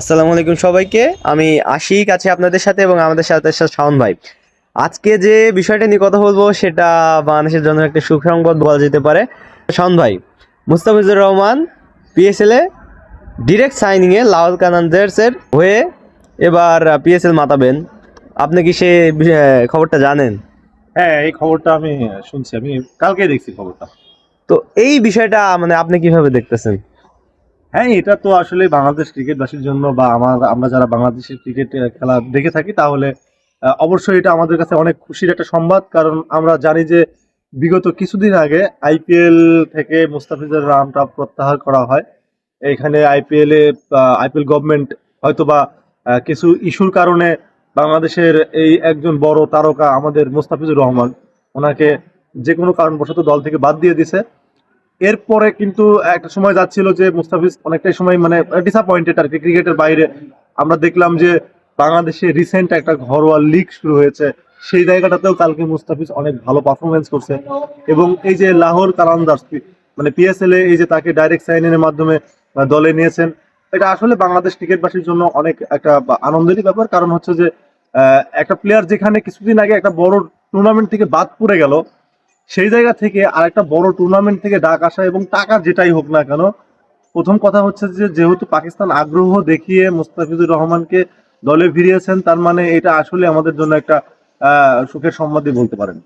আসসালামু আলাইকুম সবাইকে। আমি আশিক আছি আপনাদের সাথে এবং আমাদের সাথে শাওন ভাই। আজকে যে বিষয়টা নিয়ে কথা বলব সেটা বাংলাদেশের জন্য একটা সুসংবাদ বলা যেতে পারে। শাওন ভাই মুস্তাফিজুর রহমান পিএসএল এ ডিরেক্ট সাইনিং এ লাউল কানান্দার্সের হয়ে এবার পিএসএল মাতাবেন। আপনি কি সে খবরটা জানেন? হ্যাঁ এই খবরটা আমি শুনছি। আমি কালকে দেখছি খবরটা। তো এই বিষয়টা মানে আপনি কীভাবে দেখতেছেন? হ্যাঁ এটা তো আসলে বাংলাদেশ ক্রিকেটবাসীর জন্য বা আমার, আমরা যারা বাংলাদেশের ক্রিকেট খেলা দেখে থাকি, তাহলে অবশ্যই এটা আমাদের কাছে অনেক খুশির একটা সংবাদ। কারণ আমরা জানি যে বিগত কিছুদিন আগে আইপিএল থেকে মুস্তাফিজুর রহমানটা প্রত্যাহার করা হয়। এখানে আইপিএল এ আইপিএল গভর্নমেন্ট হয়তোবা কিছু ইস্যুর কারণে বাংলাদেশের এই একজন বড় তারকা আমাদের মুস্তাফিজুর রহমান, ওনাকে যে কোনো কারণবশত দল থেকে বাদ দিয়ে দিছে। এরপরে কিন্তু একটা সময় যাচ্ছিল যে মুস্তাফিজ অনেকটাই সময় মানে ডিসঅ্যাপয়েন্টেড আর কি ক্রিকেটের বাইরে। আমরা দেখলাম যে বাংলাদেশে রিসেন্ট একটা ঘরোয়া লিগ শুরু হয়েছে। সেই জায়গাটাতেও কালকে মুস্তাফিজ অনেক ভালো পারফরমেন্স করছে। এবং এই যে লাহোর কালান্দার্স মানে পিএসএল এ এই যে তাকে ডাইরেক্ট সাইন এর মাধ্যমে দলে নিয়েছেন, এটা আসলে বাংলাদেশ ক্রিকেটবাসীর জন্য অনেক একটা আনন্দেরই ব্যাপার। কারণ হচ্ছে যে একটা প্লেয়ার যেখানে কিছুদিন আগে একটা বড় টুর্নামেন্ট থেকে বাদ পড়ে গেল সেই জায়গা থেকে আরেকটা বড় টুর্নামেন্ট থেকে ডাক আসা এবং টাকা যেটাই হোক না কেন, প্রথম কথা হচ্ছে যে যেহেতু পাকিস্তান আগ্রহ দেখিয়ে মুস্তাফিজুর রহমানকে দলে ফিরিয়েছেন তার মানে এটা আসলে আমাদের জন্য একটা সুখের সম্বাদই বলতে পারেন।